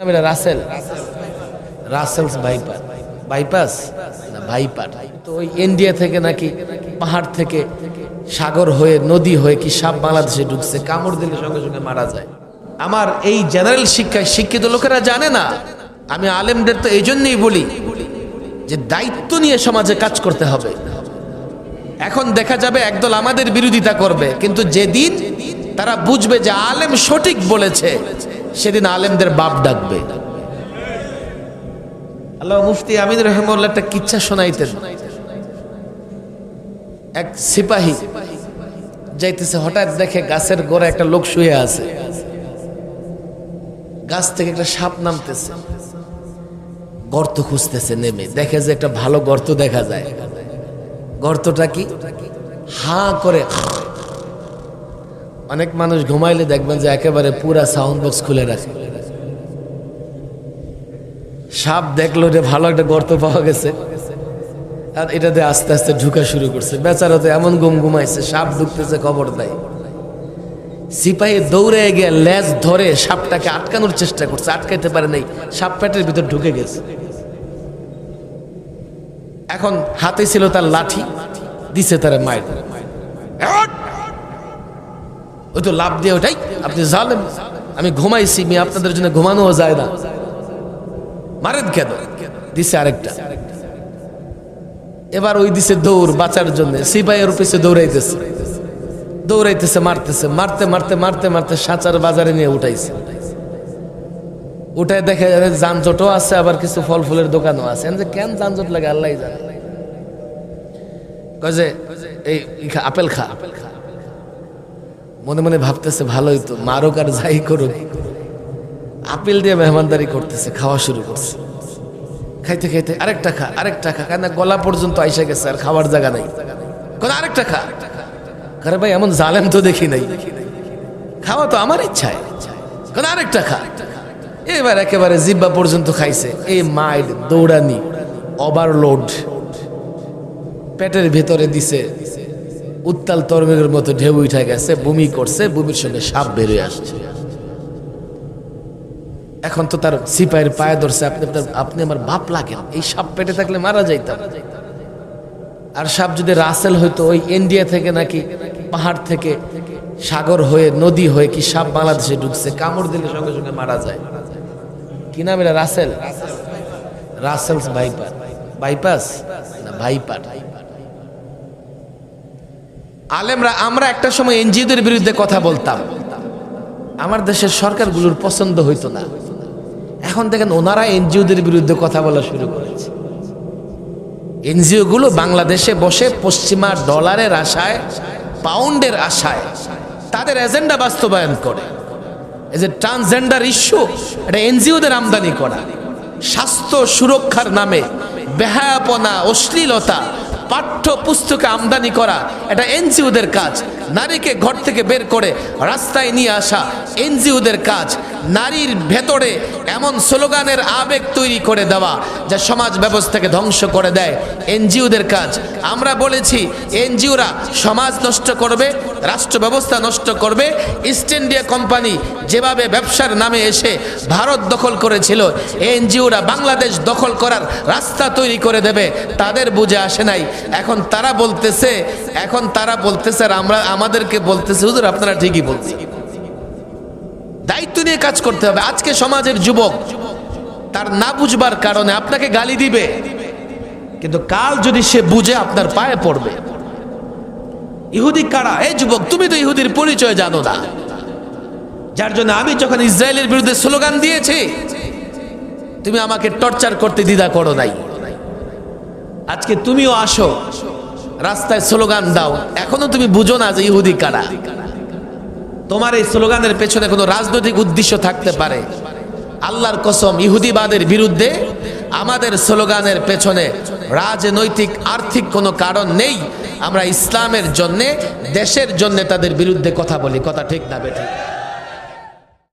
নাম এটা Rasel. Russell's viper. Bypass? না ভাইপার তো ওই ইন্ডিয়া থেকে নাকি পাহাড় থেকে সাগর হয়ে, নদী হয়ে কি সাপ বাংলাদেশে ঢুকছে? কামড় দিলে সঙ্গে সঙ্গে মারা যায়। আমার এই জেনারেল শিক্ষায় শিক্ষিত লোকেরা জানে না। আমি আলেমদের তো এই জন্যই বলি যে দায়িত্ব নিয়ে সমাজে কাজ করতে হবে। এখন দেখা যাবে একদল আমাদের বিরোধিতা করবে, কিন্তু যেদিন তারা বুঝবে যে আলেম সঠিক বলেছে সেদিন আলেমদের বাপ ডাকবে। আল্লাহ মুফতি আমিন রহমুল্লাহ একটা কিচ্ছা শোনাইতেন। এক সিপাহী যাইতেছে, হঠাৎ দেখে গাছের গোড়া একটা লোক শুয়ে আছে। গাছ থেকে একটা সাপ নামতেছে। গর্ত খুঁজতেছে, নেমে। দেখে যে একটা ভালো গর্ত দেখা যায়। গর্তটা কি? হা করে অনেক মানুষ ঘুমাইলে দেখবেন যে একেবারে পুরা সাউন্ড বক্স খুলে রাখে। সাপ দেখল যে ভালো একটা গর্ত পাওয়া গেছে। আর এটাতে আস্তে আস্তে ঢুকা শুরু করছে। বেচারা তো এমন গুম ঘুমাইছে, সাপ ঢুকতেছে, খবর নাই। সিপাহী দৌড়ে গিয়ে লেজ ধরে সাপটাকে আটকানোর চেষ্টা করছে, আটকাইতে পারে নাই। সাপ পেটের ভিতর ঢুকে গেছে। এখন হাতে ছিল তার লাঠি, দিছে তারা মায়ের। ওই তো লাভ দিয়ে ওটাই। আপনি জানেন আমি ঘুমাইছি মেয়ে আপনাদের জন্য ঘুমানোও যায় না। মারেন কেন? দিছে আরেকটা। এবার ওই দিছে দৌড় বাঁচার জন্য। সিপাহের পিছে দৌড়াইতেছে। দৌড়াইতেছে মারতেছে মারতে মারতে মারতে মারতে সাঁচার বাজারে নিয়ে উঠাইছে। উঠায় দেখে যানজটও আছে আবার কিছু ফল ফুলের দোকানও আছে। যে কেন যানজট লাগে আল্লাহ জানে। কয় যে এই ই খা, আপেল খা। মনে মনে ভাবতেছে, ভালোই তো, মারুক আর যাই করুক। আপেল দিয়ে মেহমানদারি করতেছে, খাওয়া শুরু করছে। খাইতে খাইতে, আরেকটা খা আরেকটা খা। কেন গলা পর্যন্ত আইসা গেছে, আর খাওয়ার জায়গা নাই। কোন আরেকটা খা। আরে ভাই, এমন জালেম তো দেখি নাই। খাওয়া তো আমার ইচ্ছায়। কোন আরেকটা খা। এবার একেবারে জিব্বা পর্যন্ত খাইছে। এই মাইল দৌড়ানি, ওভারলোড। পেটের ভেতরে দিছে উত্তাল তরমের মতো ঢেউ উঠে গেছে, বমি করছে, বমির সঙ্গে সাপ বেরিয়ে আসছে। এখন তো তার সিপাহের পায়ে ধরছে, আপনি আপনি আমার বাপ লাগেন এই সাপ পেটে থাকলে মারা যাইতাম। আর সাপ যদি রাসেল হইতো, ওই ইন্ডিয়া থেকে নাকি পাহাড় থেকে সাগর হয়ে, নদী হয়ে কি সাপ বাংলাদেশে ঢুকছে, কামড় দিলে সঙ্গে সঙ্গে মারা যায়। কি নাম এটা? রাসেল? রাসেলস বাইপার বাইপাস না, ভাইপার। আলেমরা, আমরা একটা সময় এনজিওদের বিরুদ্ধে কথা বলতাম। আমার দেশের সরকারগুলোর পছন্দ হইতো না। এখন দেখেন ওনারা এনজিওদের বিরুদ্ধে কথা বলা শুরু করেছে। এনজিও গুলো বাংলাদেশে বসে পশ্চিমা ডলারের আশায়, পাউন্ডের আশায় তাদের এজেন্ডা বাস্তবায়ন করে। এই যে ট্রান্সজেন্ডার ইস্যু, এটা এনজিওদের আমদানি করা। স্বাস্থ্য সুরক্ষার নামে বেহায়াপনা, অশ্লীলতা পাঠ্য পুস্তকে আমদানি করা, এটা এনজিওদের কাজ। নারীকে ঘর থেকে বের করে রাস্তায় নিয়ে আসা, এনজিওদের কাজ। নারীর ভেতরে এমন স্লোগানের আবেগ তৈরি করে দেওয়া, যা সমাজ ব্যবস্থাকে ধ্বংস করে দেয়। এনজিওদের কাজ। আমরা বলেছি, এনজিওরা সমাজ নষ্ট করবে রাষ্ট্র ব্যবস্থা নষ্ট করবে ইস্ট ইন্ডিয়া কোম্পানি যেভাবে ব্যবসার নামে এসে ভারত দখল করেছিল, এনজিওরা বাংলাদেশ দখল করার রাস্তা তৈরি করে দেবে, তাদের বুঝে আসে নাই। এখন তারা বলতেছে, এখন তারা বলতেছে, আর আমরা, আমাদেরকে বলতেছে, হুজুর, আপনারা ঠিকই বলছি দায়িত্ব নিয়ে কাজ করতে হবে। আজকে সমাজের যুবক, তার না বুঝবার কারণে আপনাকে গালি দিবে, কিন্তু কাল যদি সে বুঝে, আপনার পায়ে পড়বে। ইহুদি কারা? এই যুবক, তুমি তো ইহুদির পরিচয় জানো না। যার জন্য আমি যখন ইসরায়েলের বিরুদ্ধে স্লোগান দিয়েছি, তুমি আমাকে টর্চার করতে দ্বিধা করো নাই। আজকে তুমিও আসো, রাস্তায় স্লোগান দাও। এখনও তুমি বুঝো না যে ইহুদি কারা। তোমার এই স্লোগানের পেছনে কোনো রাজনৈতিক উদ্দেশ্য থাকতে পারে। আল্লাহর কসম, ইহুদিবাদের বিরুদ্ধে আমাদের স্লোগানের পেছনে রাজনৈতিক, আর্থিক কোনো কারণ নেই। আমরা ইসলামের জন্যে, দেশের জন্যে তাদের বিরুদ্ধে কথা বলি। কথা ঠিক না, বেঠিক।